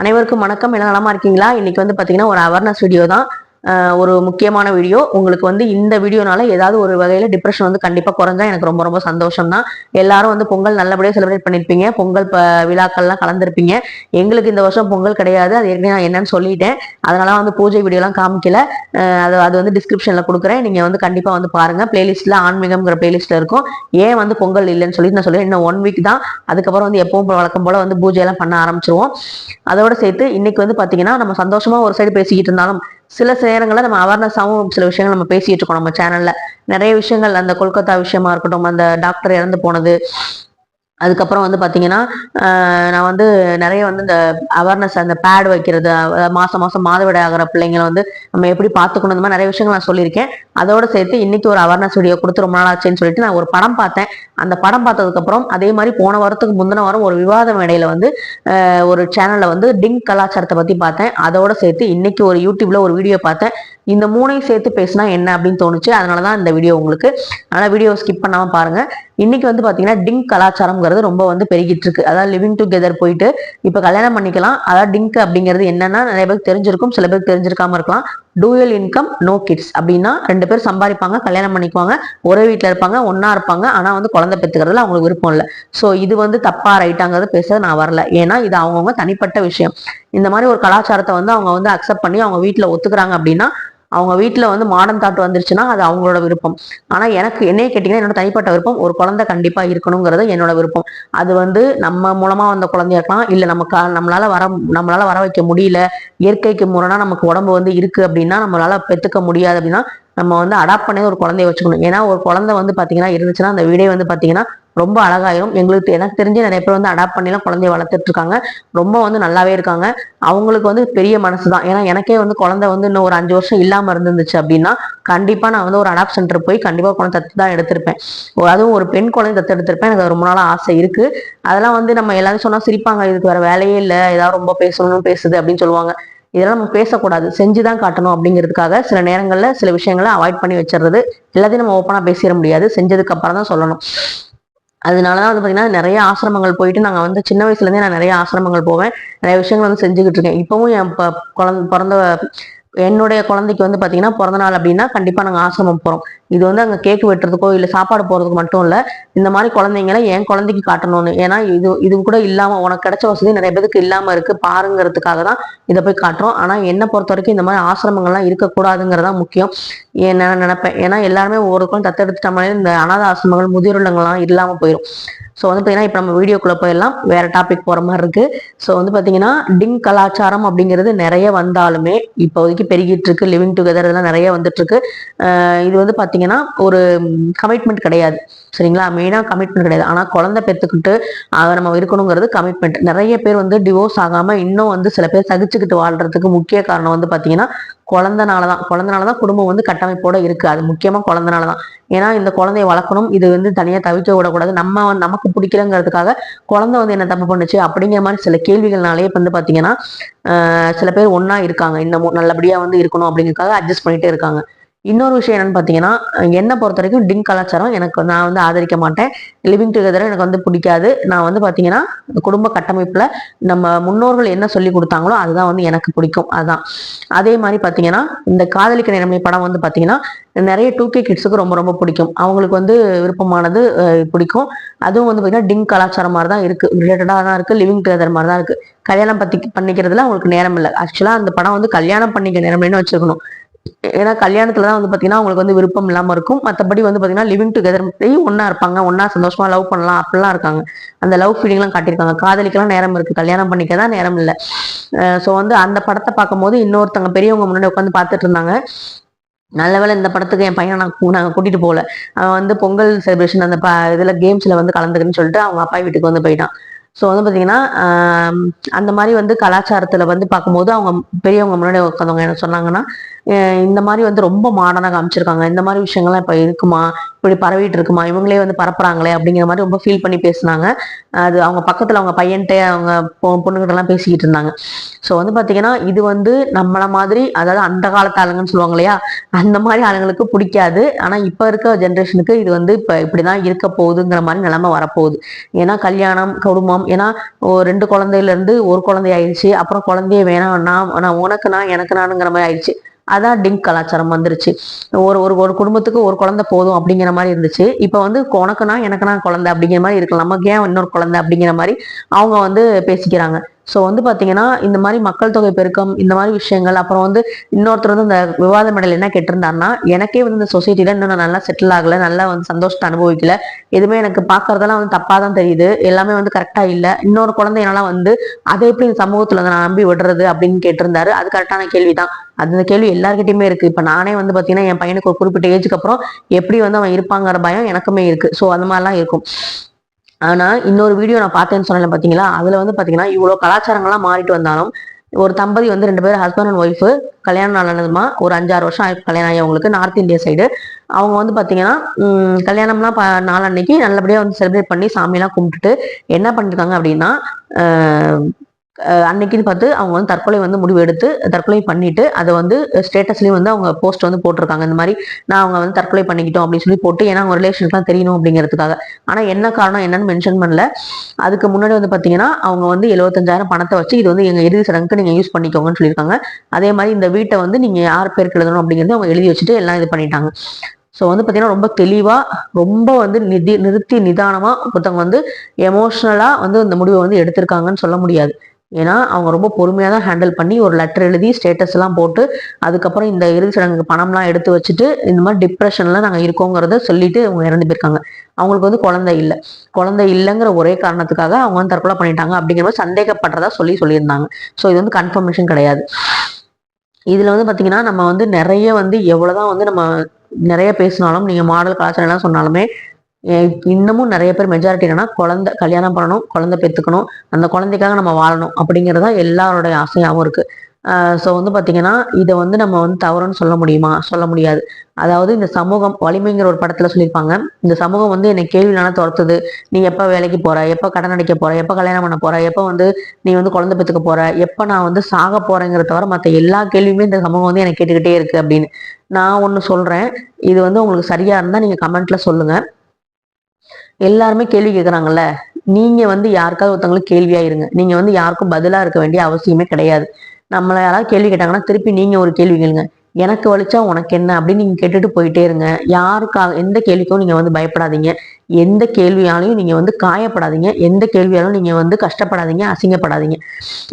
அனைவருக்கும் வணக்கம். என்ன நலமா இருக்கீங்களா? இன்னைக்கு வந்து பாத்தீங்கன்னா ஒரு அவேர்னஸ் வீடியோ தான். ஒரு முக்கியமான வீடியோ உங்களுக்கு வந்து இந்த வீடியோனால ஏதாவது ஒரு வகையில டிப்ரெஷன் வந்து கண்டிப்பா குறைஞ்சா எனக்கு ரொம்ப ரொம்ப சந்தோஷம் தான் எல்லாரும் வந்து பொங்கல் நல்லபடியாக செலிப்ரேட் பண்ணிருப்பீங்க. பொங்கல் விழாக்கள்லாம் கலந்துருப்பீங்க. எங்களுக்கு இந்த வருஷம் பொங்கல் கிடையாது. அது ஏற்கனவே நான் என்னன்னு சொல்லிட்டேன். அதனால வந்து பூஜை வீடியோலாம் காமிக்கல. அது அது வந்து டிஸ்கிரிப்ஷன்ல கொடுக்குறேன். நீங்க வந்து கண்டிப்பா வந்து பாருங்க. பிளேலிஸ்ட்ல ஆன்மீகம்ங்கிற பிளேலிஸ்ட்ல இருக்கும். ஏன் வந்து பொங்கல் இல்லைன்னு சொல்லி நான் சொல்லுவேன் இன்னும் ஒன் வீக் தான். அதுக்கப்புறம் வந்து எப்பவும் வழக்கம் போல வந்து பூஜை எல்லாம் பண்ண ஆரம்பிச்சிருவோம். அதோட சேர்த்து இன்னைக்கு வந்து பாத்தீங்கன்னா நம்ம சந்தோஷமா ஒரு சைடு பேசிக்கிட்டு இருந்தாலும் சில நேரங்களில் நம்ம அவேர்னஸாகவும் சில விஷயங்கள் நம்ம பேசிட்டு இருக்கோம். நம்ம சேனலில் நிறைய விஷயங்கள் அந்த கொல்கத்தா விஷயமா இருக்கட்டும் அந்த டாக்டர் இறந்து போனது அதுக்கப்புறம் வந்து பார்த்தீங்கன்னா நான் வந்து நிறைய வந்து இந்த அவேர்னஸ் அந்த பேட் வைக்கிறது மாதம் மாதம் மாதவிடை ஆகிற பிள்ளைங்களை வந்து நம்ம எப்படி பார்த்துக்கணும் இந்த மாதிரி நிறைய விஷயங்கள் நான் சொல்லியிருக்கேன். அதோட சேர்த்து இன்னைக்கு ஒரு அவேர்னஸ் வீடியோ கொடுத்து ரொம்ப நாள் ஆச்சுன்னு சொல்லிட்டு நான் ஒரு படம் பார்த்தேன். அந்த படம் பார்த்ததுக்கப்புறம் அதே மாதிரி போன வாரத்துக்கு முந்தின வாரம் ஒரு விவாத மேடையில் வந்து ஒரு சேனலில் வந்து டிங் கலாச்சாரத்தை பற்றி பார்த்தேன். அதோட சேர்த்து இன்னைக்கு ஒரு யூடியூப்பில் ஒரு வீடியோ பார்த்தேன். இந்த மூணையும் சேர்த்து பேசினா என்ன அப்படின்னு தோணுச்சு. அதனாலதான் இந்த வீடியோ உங்களுக்கு. அதனால் வீடியோ ஸ்கிப் பண்ணாமல் பாருங்கள் இன்னைக்கு வந்து பாத்தீங்கன்னா டிங்க் அப்படிங்கிறது ரொம்ப வந்து பெருகிட்டு இருக்கு அதாவது லிவிங் டுகெதர் போயிட்டு இப்ப கல்யாணம் பண்ணிக்கலாம். அதாவது டிங்க் அப்படிங்கிறது என்னன்னா நிறைய பேருக்கு தெரிஞ்சிருக்கும். சில பேருக்கு தெரிஞ்சிருக்காம இருக்கலாம். டூயல் இன்கம் நோ கிட்ஸ் அப்படின்னா ரெண்டு பேர் சம்பாதிப்பாங்க கல்யாணம் பண்ணிக்குவாங்க. ஒரே வீட்ல இருப்பாங்க ஒன்னா இருப்பாங்க. ஆனா வந்து குழந்தை பெற்றுக்கிறதுல அவங்களுக்கு விருப்பம் இல்லை. சோ இது வந்து தப்பா ரைட்டாங்கிறது பேச நான் வரல. ஏன்னா இது அவங்கவுங்க தனிப்பட்ட விஷயம். இந்த மாதிரி ஒரு கலாச்சாரத்தை வந்து அவங்க வந்து அக்செப்ட் பண்ணி அவங்க வீட்டில் ஒத்துக்கிறாங்க அப்படின்னா அவங்க வீட்டில் வந்து மாடர்ன் தாட் வந்துருச்சுன்னா அது அவங்களோட விருப்பம். ஆனால் எனக்கு என்னைய கேட்டிங்கன்னா என்னோட தனிப்பட்ட விருப்பம் ஒரு குழந்தை கண்டிப்பாக இருக்கணுங்கிறது என்னோட விருப்பம். அது வந்து நம்ம மூலமாக வந்த குழந்தையா இருக்கலாம் இல்லை நமக்கு நம்மளால வர நம்மளால வர வைக்க முடியல இயற்கைக்கு முரணா நமக்கு உடம்பு வந்து இருக்கு அப்படின்னா நம்மளால பெற்றுக்க முடியாது அப்படின்னா நம்ம வந்து அடாப்ட் பண்ணி ஒரு குழந்தைய வச்சுக்கணும். ஏன்னா ஒரு குழந்தை வந்து பார்த்தீங்கன்னா இருந்துச்சுன்னா அந்த வீடே வந்து பார்த்தீங்கன்னா ரொம்ப அழகாயிரும். எங்களுக்கு எனக்கு தெரிஞ்சு நிறைய பேர் வந்து அடாப்ட் பண்ணிலாம் குழந்தைய வளர்த்துட்டு இருக்காங்க ரொம்ப வந்து நல்லாவே இருக்காங்க. அவங்களுக்கு வந்து பெரிய மனசு தான் ஏன்னா எனக்கே வந்து குழந்தை வந்து இன்னும் ஒரு அஞ்சு வருஷம் இல்லாமல் இருந்துச்சு அப்படின்னா கண்டிப்பாக நான் வந்து ஒரு அடாப்ட் சென்டர் போய் கண்டிப்பாக குழந்தை தத்து தான் எடுத்திருப்பேன். அதுவும் ஒரு பெண் குழந்தை தத்து எடுத்திருப்பேன். எனக்கு ரொம்ப நாளாக ஆசை இருக்கு. அதெல்லாம் வந்து நம்ம எல்லாரும் சொன்னால் சிரிப்பாங்க. இதுக்கு வேற வேலையே இல்லை. ஏதாவது ரொம்ப பேசணும்னு பேசுது அப்படின்னு சொல்லுவாங்க. இதெல்லாம் நம்ம பேசக்கூடாது. செஞ்சுதான் காட்டணும் அப்படிங்கிறதுக்காக சில நேரங்களில் சில விஷயங்களை அவாய்ட் பண்ணி வச்சிடுறது. எல்லாத்தையும் நம்ம ஓப்பனாக பேசிட முடியாது. செஞ்சதுக்கு அப்புறம் தான் சொல்லணும். அதனாலதான் வந்து பாத்தீங்கன்னா நிறைய ஆசிரமங்கள் போயிட்டு நாங்கள் வந்து சின்ன வயசுல இருந்தே நான் நிறைய ஆசிரமங்கள் போவேன். நிறைய விஷயங்கள் வந்து செஞ்சுக்கிட்டு இருக்கேன். இப்பவும் என் ப- பிறந்த என்னுடைய குழந்தைக்கு வந்து பார்த்தீங்கன்னா பிறந்த நாள் அப்படின்னா கண்டிப்பாக நாங்கள் ஆசிரமம் போகிறோம் இது வந்து அங்கே கேக் வெட்டுறதுக்கோ இல்லை சாப்பாடு போகிறதுக்கு மட்டும் இல்லை இந்த மாதிரி குழந்தைங்களை என் குழந்தைக்கு காட்டணும்னு. ஏன்னா இது இது கூட இல்லாமல் உனக்கு கிடைச்ச வசதி நிறைய பேருக்கு இல்லாமல் இருக்குது பாருங்கிறதுக்காக தான் இதை போய் காட்டுறோம். ஆனால் என்னை பொறுத்த வரைக்கும் இந்த மாதிரி ஆசிரமங்கள்லாம் இருக்கக்கூடாதுங்கிறதா முக்கியம். ஏன் நான் நினைப்பேன். ஏன்னா எல்லாருமே ஒவ்வொருக்கும் தத்தெடுத்துட்ட மாதிரி இந்த அனாத ஆசிரமங்கள் முதியோர் இல்லங்கள்லாம் போயிடும் ஸோ வந்து பார்த்தீங்கன்னா இப்போ நம்ம வீடியோக்குள்ளே போயிடலாம். வேற டாபிக் போகிற மாதிரி இருக்கு. ஸோ வந்து பார்த்தீங்கன்னா டிங் கலாச்சாரம் அப்படிங்கிறது நிறைய வந்தாலுமே இப்போதைக்கு பெருகிட்டு இருக்கு. லிவிங் டுகெதர் இதெல்லாம் நிறைய வந்துட்டு இருக்கு. இது வந்து பார்த்தீங்கன்னா ஒரு கமிட்மெண்ட் கிடையாது. சரிங்களா? மெயினாக கமிட்மெண்ட் கிடையாது. ஆனால் குழந்தை பெற்றுக்கிட்டு அதை நம்ம இருக்கணுங்கிறது கமிட்மெண்ட் நிறைய பேர் வந்து டிவோர்ஸ் ஆகாமல் இன்னும் வந்து சில பேர் சகிச்சுக்கிட்டு வாழ்றதுக்கு முக்கிய காரணம் வந்து பார்த்தீங்கன்னா குழந்தனால தான் குழந்தனால தான் குடும்பம் வந்து கட்டமைப்போட இருக்கு. அது முக்கியமாக குழந்தனால தான் ஏன்னா இந்த குழந்தைய வளர்க்கணும். இது வந்து தனியாக தவிக்க விடக்கூடாது. நம்ம வந்து- நமக்கு பிடிக்கிறங்கிறதுக்காக குழந்தை வந்து என்ன தப்பு பண்ணுச்சு? அப்படிங்கிற மாதிரி சில கேள்விகள்னாலே வந்து பார்த்தீங்கன்னா சில பேர் ஒன்றா இருக்காங்க. இந்த நல்லபடியாக வந்து இருக்கணும் அப்படிங்கிறதுக்காக அட்ஜஸ்ட் பண்ணிகிட்டே இருக்காங்க. இன்னொரு விஷயம் என்னன்னு பார்த்தீங்கன்னா என்னை பொறுத்த வரைக்கும் டிங் கலாச்சாரம் எனக்கு நான் வந்து ஆதரிக்க மாட்டேன். லிவிங் டுகெதர் எனக்கு வந்து பிடிக்காது. நான் வந்து பார்த்தீங்கன்னா குடும்ப கட்டமைப்பில் நம்ம முன்னோர்கள் என்ன சொல்லி கொடுத்தாங்களோ அதுதான் வந்து எனக்கு பிடிக்கும். அதுதான் அதே மாதிரி பார்த்தீங்கன்னா இந்த காதலிக்க நிலைமை படம் வந்து பார்த்தீங்கன்னா நிறைய டூ கே கிட்ஸுக்கு ரொம்ப ரொம்ப பிடிக்கும். அவங்களுக்கு வந்து விருப்பமானது பிடிக்கும். அதுவும் வந்து பார்த்தீங்கன்னா டிங் கலாச்சாரம் மாதிரி தான் இருக்குது ரிலேட்டடாக தான் இருக்குது லிவிங் டுகெதர் மாதிரி தான் இருக்குது கல்யாணம் பத்தி பண்ணிக்கிறதுல அவங்களுக்கு நேரம் இல்லை. ஆக்சுவலாக அந்த படம் வந்து கல்யாணம் பண்ணிக்க நேரம்னு வச்சுருக்கணும் ஏன்னா கல்யாணத்துல தான் வந்து பாத்தீங்கன்னா அவங்களுக்கு வந்து விருப்பம் இல்லாம இருக்கும். மத்தபடி வந்து பாத்தீங்கன்னா லிவிங் டுகெதர் ஒன்றா இருப்பாங்க. ஒன்றா சந்தோஷமா லவ் பண்ணலாம். அப்படிலாம் இருக்காங்க. அந்த லவ் ஃபீலிங்லாம் காட்டியிருக்காங்க. காதலிக்கெல்லாம் நேரம் இருக்கு. கல்யாணம் பண்ணிக்க தான் நேரம் இல்லை. ஸோ வந்து அந்த படத்தை பார்க்கும்போது இன்னொருத்தவங்க பெரியவங்க முன்னாடி உட்காந்து பார்த்துட்டு இருந்தாங்க. நல்ல வேலை இந்த படத்துக்கு என் பையனை நான் கூ- நாங்க கூட்டிட்டு போகல. அவன் வந்து பொங்கல் செலிப்ரேஷன் அந்த ப இதுல கேம்ஸ்ல வந்து கலந்துக்குன்னு சொல்லிட்டு அவங்க அப்பா வீட்டுக்கு வந்து போயிட்டான். ஸோ வந்து பாத்தீங்கன்னா அந்த மாதிரி வந்து கலாச்சாரத்துல வந்து பார்க்கும்போது அவங்க பெரியவங்க முன்னாடி உட்காந்தவங்க என்ன சொன்னாங்கன்னா இந்த மாதிரி வந்து ரொம்ப மாடர்னாக காமிச்சிருக்காங்க. இந்த மாதிரி விஷயங்கள்லாம் இப்போ இருக்குமா? இப்படி பரவிட்டு இருக்குமா? இவங்களே வந்து பரப்புறாங்களே அப்படிங்கிற மாதிரி ரொம்ப ஃபீல் பண்ணி பேசுனாங்க. அது அவங்க பக்கத்தில் அவங்க பையன்கிட்ட அவங்க பொ- பேசிக்கிட்டு இருந்தாங்க. ஸோ வந்து பார்த்தீங்கன்னா இது வந்து நம்மள மாதிரி அதாவது அந்த காலத்து ஆளுங்கன்னு சொல்லுவாங்க இல்லையா? அந்த மாதிரி ஆளுங்களுக்கு பிடிக்காது. ஆனால் இப்போ இருக்க ஜென்ரேஷனுக்கு இது வந்து இப்போ இப்படி தான் இருக்க போகுதுங்கிற மாதிரி நிலமை வரப்போகுது. ஏன்னா கல்யாணம் குடும்பம் ஏன்னா ஒரு ரெண்டு குழந்தையிலேருந்து ஒரு குழந்தை ஆயிடுச்சு. அப்புறம் குழந்தைய வேணாம் நான் நான் உனக்கு நான் எனக்கு நானுங்கிற மாதிரி ஆயிடுச்சு. அதான் டிங்க் கலாச்சாரம் வந்துருச்சு. ஒரு ஒரு ஒரு குடும்பத்துக்கு ஒரு குழந்தை போதும் அப்படிங்கிற மாதிரி இருந்துச்சு. இப்போ வந்து உனக்குனா எனக்குனா குழந்தை அப்படிங்கிற மாதிரி இருக்கலாம். நமக்கு ஏன் இன்னொரு குழந்தை அப்படிங்கிற மாதிரி அவங்க வந்து பேசிக்கிறாங்க. ஸோ வந்து பார்த்தீங்கன்னா இந்த மாதிரி மக்கள் தொகை பெருக்கம் இந்த மாதிரி விஷயங்கள் அப்புறம் வந்து இன்னொருத்தர் வந்து இந்த விவாத மெடல் என்ன கேட்டிருந்தாருன்னா எனக்கே வந்து இந்த சொசைட்டியில் இன்னும் நான் நல்லா செட்டில் ஆகலை நல்லா வந்து சந்தோஷத்தை அனுபவிக்கல. எதுவுமே எனக்கு பார்க்கறதெல்லாம் வந்து தப்பாக தான் தெரியுது. எல்லாமே வந்து கரெக்டாக இல்லை. இன்னொரு குழந்தை வந்து அதை எப்படி இந்த சமூகத்தில் வந்து நான் நம்பி விடுறது அப்படின்னு கேட்டிருந்தாரு. அது கரெக்டான கேள்வி தான் அந்த கேள்வி எல்லாருக்கிட்டையுமே இருக்கு. இப்போ நானே வந்து பார்த்தீங்கன்னா என் பையனுக்கு ஒரு குறிப்பிட்ட ஏஜுக்கு அப்புறம் எப்படி வந்து அவன் இருப்பாங்கிற பயம் எனக்குமே இருக்கு. ஸோ அந்த மாதிரிலாம் இருக்கும். ஆனால் இன்னொரு வீடியோ நான் பார்த்தேன்னு சொன்னேன் பார்த்தீங்களா அதில் வந்து பார்த்தீங்கன்னா இவ்வளோ கலாச்சாரங்கள்லாம் மாறிட்டு வந்தாலும் ஒரு தம்பதி வந்து ரெண்டு பேரும் ஹஸ்பண்ட் அண்ட் ஒய்ஃபு கல்யாணம் நடந்ததுமா? ஒரு அஞ்சாறு வருஷம் ஆகி கல்யாணம் ஆகி அவங்களுக்கு நார்த் இந்தியா சைடு அவங்க வந்து பார்த்தீங்கன்னா கல்யாணம்லாம் ப நாளன்னைக்கு நல்லபடியாக வந்து செலிப்ரேட் பண்ணி சாமியெல்லாம் கும்பிட்டுட்டு என்ன பண்ணிருக்காங்க அப்படின்னா அன்னைக்குன்னு பார்த்து அவங்க வந்து தற்கொலை வந்து முடிவு எடுத்து தற்கொலை பண்ணிட்டு அதை வந்து ஸ்டேட்டஸ்லயும் வந்து அவங்க போஸ்ட் வந்து போட்டிருக்காங்க. இந்த மாதிரி நான் அவங்க வந்து தற்கொலை பண்ணிக்கிட்டோம் அப்படின்னு சொல்லி போட்டு ஏன்னா அவங்க ரிலேஷனுக்குலாம் தெரியணும் அப்படிங்கிறதுக்காக. ஆனா என்ன காரணம் என்னன்னு மென்ஷன் பண்ணல. அதுக்கு முன்னாடி வந்து பாத்தீங்கன்னா அவங்க வந்து எழுபத்தஞ்சாயிரம் பணத்தை வச்சு இது வந்து எங்க இறுதி சடங்குக்கு நீங்க யூஸ் பண்ணிக்கோங்கன்னு சொல்லியிருக்காங்க. அதே மாதிரி இந்த வீட்டை வந்து நீங்க யார் பேருக்கு எழுதணும் அப்படிங்கிறது அவங்க எழுதி வச்சுட்டு எல்லாம் இது பண்ணிட்டாங்க. ஸோ வந்து பார்த்தீங்கன்னா ரொம்ப தெளிவாக ரொம்ப வந்து நிதி நிறுத்தி நிதானமாக ஒருத்தவங்க வந்து எமோஷ்னலாக வந்து இந்த முடிவை வந்து எடுத்திருக்காங்கன்னு சொல்ல முடியாது. ஏன்னா அவங்க ரொம்ப பொறுமையாக தான் ஹேண்டில் பண்ணி ஒரு லெட்டர் எழுதி ஸ்டேட்டஸ்லாம் போட்டு அதுக்கப்புறம் இந்த இறுதி சடங்குக்கு பணம்லாம் எடுத்து வச்சுட்டு இந்த மாதிரி டிப்ரெஷனில் நாங்கள் இருக்கோங்கிறத சொல்லிட்டு அவங்க இறந்து போயிருக்காங்க. அவங்களுக்கு வந்து குழந்தை இல்லை. குழந்தை இல்லைங்கிற ஒரே காரணத்துக்காக அவங்க வந்து தற்கொலை பண்ணிட்டாங்க அப்படிங்கிற மாதிரி சந்தேகப்படுறதா சொல்லி சொல்லியிருந்தாங்க. ஸோ இது வந்து கன்ஃபர்மேஷன் கிடையாது. இதில் வந்து பார்த்தீங்கன்னா நம்ம வந்து நிறைய வந்து எவ்வளோதான் வந்து நம்ம நிறைய பேசினாலும் நீங்கள் மாடல் கலாச்சாரம் எல்லாம் சொன்னாலுமே இன்னமும் நிறைய பேர் மெஜாரிட்டி என்னன்னா குழந்தை கல்யாணம் பண்ணணும் குழந்தை பெற்றுக்கணும் அந்த குழந்தைக்காக நம்ம வாழணும் அப்படிங்கிறதா எல்லாரோடைய ஆசையாகவும் இருக்கு. ஸோ வந்து பார்த்தீங்கன்னா இதை வந்து நம்ம வந்து தவறுன்னு சொல்ல முடியுமா? சொல்ல முடியாது. அதாவது இந்த சமூகம் வலிமைங்கிற ஒரு படத்தில் சொல்லியிருப்பாங்க. இந்த சமூகம் வந்து என்னை கேள்வினால துரத்துது. நீ எப்போ வேலைக்கு போற? எப்போ கடன் அடைக்க போற? எப்போ கல்யாணம் பண்ண போற? எப்போ வந்து நீ வந்து குழந்தை பெற்றுக்க போற? எப்போ நான் வந்து சாக போறேங்கிற தவிர மற்ற எல்லா கேள்வியுமே இந்த சமூகம் வந்து எனக்கு கேட்டுக்கிட்டே இருக்கு அப்படின்னு. நான் ஒன்று சொல்றேன். இது வந்து உங்களுக்கு சரியா இருந்தால் நீங்கள் கமெண்ட்ல சொல்லுங்க. எல்லாருமே கேள்வி கேட்குறாங்கல்ல நீங்கள் வந்து யாருக்காவது ஒருத்தவங்களுக்கு கேள்வியாக இருங்க நீங்கள் வந்து யாருக்கும் பதிலாக இருக்க வேண்டிய அவசியமே கிடையாது. நம்மளை யாராவது கேள்வி கேட்டாங்கன்னா திருப்பி நீங்கள் ஒரு கேள்வி கேளுங்க. எனக்கு வலிச்சா உனக்கு என்ன அப்படின்னு நீங்க கேட்டுட்டு போயிட்டே இருங்க. யாருக்காக எந்த கேள்விக்கும் நீங்க வந்து பயப்படாதீங்க. எந்த கேள்வியாலையும் நீங்க வந்து காயப்படாதீங்க. எந்த கேள்வியாலும் நீங்க வந்து கஷ்டப்படாதீங்க அசிங்கப்படாதீங்க.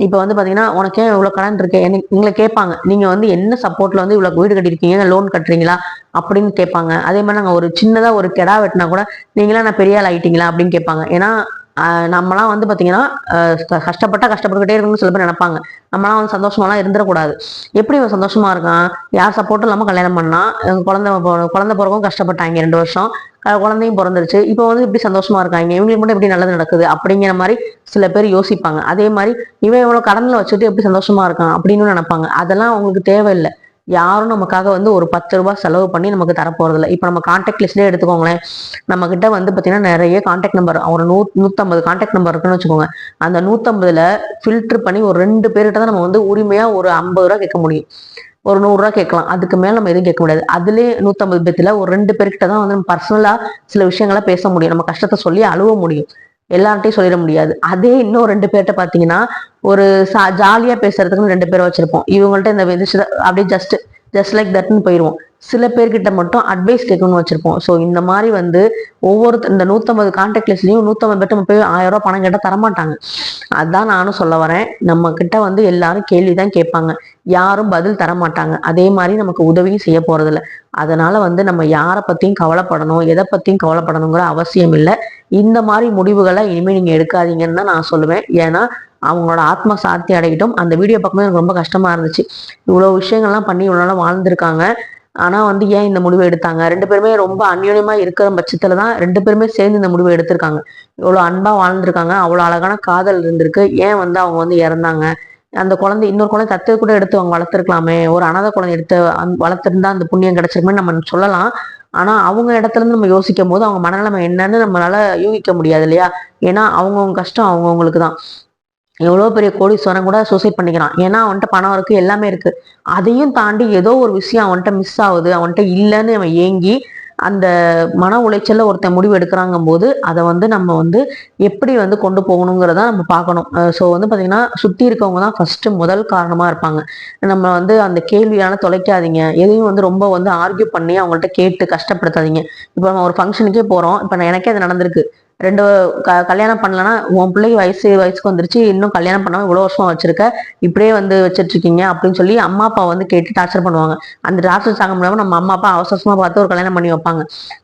இப்போ வந்து பாத்தீங்கன்னா உனக்கே இவ்வளவு கடன் இருக்கு எங்களை கேட்பாங்க. நீங்க வந்து என்ன சப்போர்ட்ல வந்து இவ்வளவு வீடு கட்டிருக்கீங்க லோன் கட்டுறீங்களா அப்படின்னு கேட்பாங்க. அதே மாதிரி நாங்க ஒரு சின்னதா ஒரு கெடா வெட்டினா கூட நீங்களா நான் பெரிய ஆள் ஆயிட்டீங்களா அப்படின்னு கேட்பாங்க. ஏன்னா நம்மலாம் வந்து பார்த்தீங்கன்னா கஷ்டப்பட்டா கஷ்டப்பட்டுக்கிட்டே இருக்கணும்னு சில பேர் நினைப்பாங்க. நம்மளாம் வந்து சந்தோஷமாலாம் இருந்துடக்கூடாது எப்படி இவன் சந்தோஷமா இருக்கான்? யார் சப்போர்ட்டும் இல்லாமல் கல்யாணம் பண்ணா? குழந்தை குழந்தை பிறக்கும் கஷ்டப்பட்டாங்க ரெண்டு வருஷம். குழந்தையும் பிறந்துருச்சு. இப்போ வந்து இப்படி சந்தோஷமா இருக்காங்க. இவங்களுக்கு மட்டும் எப்படி நல்லது நடக்குது? அப்படிங்கிற மாதிரி சில பேர் யோசிப்பாங்க. அதே மாதிரி இவன் இவ்வளோ கடனில் வச்சுட்டு எப்படி சந்தோஷமா இருக்கான்? அப்படின்னு நினைப்பாங்க. அதெல்லாம் அவங்களுக்கு தேவையில்லை. யாரும் நமக்காக வந்து ஒரு பத்து ரூபாய் செலவு பண்ணி நமக்கு தரப்போறதில்ல. இப்போ நம்ம கான்டாக்ட் லிஸ்ட்லேயே எடுத்துக்கோங்களேன். நம்ம கிட்ட வந்து பார்த்தீங்கன்னா நிறைய கான்டாக்ட் நம்பர் ஒரு நூ நூற்றம்பது கான்டாக்ட் நம்பர் இருக்குன்னு வச்சுக்கோங்க. அந்த நூற்றம்பதுல ஃபில்டர் பண்ணி ஒரு ரெண்டு பேர்கிட்ட தான் நம்ம வந்து உரிமையாக ஒரு ஐம்பது ரூபா கேட்க முடியும். ஒரு நூறுரூவா கேட்கலாம். அதுக்கு மேலே நம்ம எதுவும் கேட்க முடியாது. அதுலேயே நூற்றம்பது பேத்துல ஒரு ரெண்டு பேர்கிட்ட தான் வந்து நம்ம பர்சனலாக சில விஷயங்களை பேச முடியும். நம்ம கஷ்டத்தை சொல்லி அழுவ முடியும். எல்லார்ட்டையும் சொல்லிட முடியாது. அதே இன்னும் ரெண்டு பேர்கிட்ட பார்த்தீங்கன்னா ஒரு சா ஜாலியாக பேசுறதுக்குன்னு ரெண்டு பேரை வச்சிருப்போம். இவங்கள்ட்ட இந்த விஷயத்த அப்படியே ஜஸ்ட் ஜஸ்ட் லைக் தட்னு போயிடுவோம் சில பேர்கிட்ட மட்டும் அட்வைஸ் கேட்கணும்னு வச்சிருப்போம். ஸோ இந்த மாதிரி வந்து ஒவ்வொரு இந்த நூற்றம்பது கான்டாக்ட் லிஸ்ட்லையும் நூற்றம்பது பேர்ட்ட போய் ஆயிரம் ரூபா பணம் கேட்டால் தரமாட்டாங்க. அதுதான் நானும் சொல்ல வரேன். நம்ம கிட்ட வந்து எல்லாரும் கேள்விதான் கேட்பாங்க. யாரும் பதில் தர மாட்டாங்க அதே மாதிரி நமக்கு உதவியும் செய்ய போறதில்ல. அதனால வந்து நம்ம யாரை பத்தியும் கவலைப்படணும் எதை பத்தியும் கவலைப்படணுங்கிற அவசியம் இல்லை. இந்த மாதிரி முடிவுகளை இனிமேல் நீங்க எடுக்காதீங்கன்னு தான் நான் சொல்லுவேன். ஏன்னா அவங்களோட ஆத்மா சாத்தி அடையிட்டும். அந்த வீடியோ பார்க்கும்போது எனக்கு ரொம்ப கஷ்டமா இருந்துச்சு. இவ்வளோ விஷயங்கள்லாம் பண்ணி இவ்வளோ நாள் வாழ்ந்திருக்காங்க. ஆனால் வந்து ஏன் இந்த முடிவை எடுத்தாங்க? ரெண்டு பேருமே ரொம்ப அந்யோன்யமாக இருக்கிற பட்சத்தில் தான் ரெண்டு பேருமே சேர்ந்து இந்த முடிவை எடுத்திருக்காங்க. இவ்வளோ அன்பாக வாழ்ந்திருக்காங்க. அவ்வளோ அழகான காதல் இருந்திருக்கு. ஏன் வந்து அவங்க வந்து இறந்தாங்க? அந்த குழந்தை இன்னொரு குழந்தை தத்து கூட எடுத்து அவங்க வளர்த்துருக்கலாமே. ஒரு அனாதை குழந்தை எடுத்து வளர்த்துருந்தா அந்த புண்ணியம் கிடைச்சிருக்குமே நம்ம சொல்லலாம். ஆனா அவங்க இடத்துல இருந்து நம்ம யோசிக்கும் போது அவங்க மனநிலைமை என்னன்னு நம்மளால யூகிக்க முடியாது இல்லையா? ஏன்னா அவங்கவுங்க கஷ்டம் அவங்கவுங்களுக்கு தான் எவ்வளோ பெரிய கோடீஸ்வரன் கூட சூசைட் பண்ணிக்கிறான். ஏன்னா அவன்கிட்ட பணம் இருக்கு எல்லாமே இருக்கு. அதையும் தாண்டி ஏதோ ஒரு விஷயம் அவன்கிட்ட மிஸ் ஆகுது அவன்கிட்ட இல்லைன்னு அவன் ஏங்கி அந்த மன உளைச்சல்ல ஒருத்தன் முடிவு எடுக்கிறாங்க போது அதை வந்து நம்ம வந்து எப்படி வந்து கொண்டு போகணுங்கிறத நம்ம பார்க்கணும். ஸோ வந்து பார்த்தீங்கன்னா சுற்றி இருக்கவங்க தான் ஃபர்ஸ்ட் முதல் காரணமாக இருப்பாங்க. நம்ம வந்து அந்த கேள்வியான தொலைக்காதீங்க. எதையும் வந்து ரொம்ப வந்து ஆர்கியூ பண்ணி அவங்கள்ட்ட கேட்டு கஷ்டப்படுத்தாதீங்க. இப்போ நம்ம ஒரு ஃபங்க்ஷனுக்கே போகிறோம் இப்போ எனக்கே அது நடந்திருக்கு. ரெண்டு க கல்யாணம் பண்ணலன்னா உன் பிள்ளைக்கு வயசு வயசுக்கு வந்துருச்சு இன்னும் கல்யாணம் பண்ணாமல் இவ்வளோ வருஷம் வச்சிருக்க இப்படியே வந்து வச்சிட்ருக்கீங்க அப்படின்னு சொல்லி அம்மா அப்பா வந்து கேட்டு டார்ச்சர் பண்ணுவாங்க. அந்த டார்ச்சர் தாங்க முடியாமல் நம்ம அம்மா அப்பா அவசரமாக பார்த்து ஒரு கல்யாணம் பண்ணி வைப்பாங்க.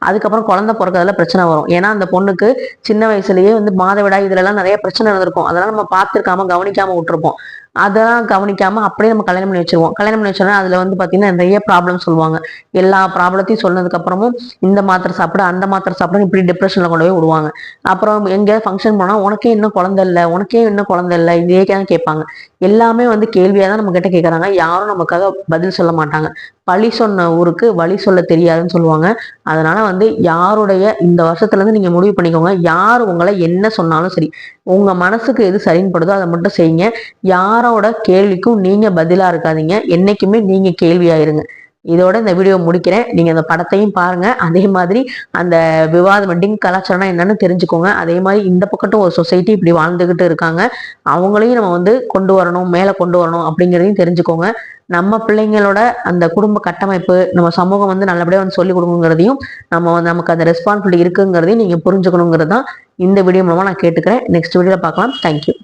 அதுக்கப்புறம் குழந்தை பிறக்கிறதுல பிரச்சனை வரும். ஏன்னா அந்த பொண்ணுக்கு சின்ன வயசுலயே வந்து மாதவிடா இதுலலாம் நிறைய பிரச்சனை நடந்திருக்கும். அதெல்லாம் நம்ம பார்த்துருக்காம கவனிக்காம விட்டுருப்போம். அதெல்லாம் கவனிக்காமல் அப்படியே நம்ம கல்யாணம் பண்ணி வச்சிருவோம். கல்யாணம் பண்ணி வச்சோன்னா அதில் வந்து பார்த்தீங்கன்னா நிறைய ப்ராப்ளம் சொல்லுவாங்க. எல்லா ப்ராப்ளத்தையும் சொன்னதுக்கப்புறமும் இந்த மாத்திரை சாப்பிட அந்த மாத்திரை சாப்பிட இப்படி டிப்ரெஷனில் கொண்டு போய் விடுவாங்க. அப்புறம் எங்கேயாவது ஃபங்க்ஷன் போனால் உனக்கே இன்னும் குழந்தை இல்லை உனக்கே இன்னும் குழந்தை இல்லை இதே தான் கேட்பாங்க. எல்லாமே வந்து கேள்வியாக தான் நம்ம கிட்ட கேட்குறாங்க யாரும் நமக்காக பதில் சொல்ல மாட்டாங்க. பழி சொன்ன ஊருக்கு வழி சொல்ல தெரியாதுன்னு சொல்லுவாங்க. அதனால வந்து யாருடைய இந்த வருஷத்துலேருந்து நீங்கள் முடிவு பண்ணிக்கோங்க. யார் உங்களை என்ன சொன்னாலும் சரி உங்கள் மனசுக்கு எது சரின்னு படுதோ அதை மட்டும் செய்யுங்க. யார் யாரோட கேள்விக்கும் நீங்கள் பதிலாக இருக்காதீங்க. என்றைக்குமே நீங்கள் கேள்வியாயிருங்க. இதோட இந்த வீடியோ முடிக்கிறேன். நீங்கள் அந்த படத்தையும் பாருங்கள் அதே மாதிரி அந்த விவாதம் டிங் கலாச்சாரம் என்னன்னு தெரிஞ்சுக்கோங்க. அதே மாதிரி இந்த பக்கத்தும் ஒரு சொசைட்டி இப்படி வாழ்ந்துக்கிட்டு இருக்காங்க. அவங்களையும் நம்ம வந்து கொண்டு வரணும் மேலே கொண்டு வரணும் அப்படிங்கிறதையும் தெரிஞ்சுக்கோங்க. நம்ம பிள்ளைங்களோட அந்த குடும்ப கட்டமைப்பு நம்ம சமூகம் வந்து நல்லபடியாக வந்து சொல்லிக் கொடுக்குங்கிறதையும் நம்ம வந்து நமக்கு அந்த ரெஸ்பான்சிபிலிட்டி இருக்குங்கிறதையும் நீங்கள் புரிஞ்சுக்கணுங்கிறது தான் இந்த வீடியோ மூலமாக நான் கேட்டுக்கிறேன். நெக்ஸ்ட் வீடியோவில் பார்க்கலாம். தேங்க்யூ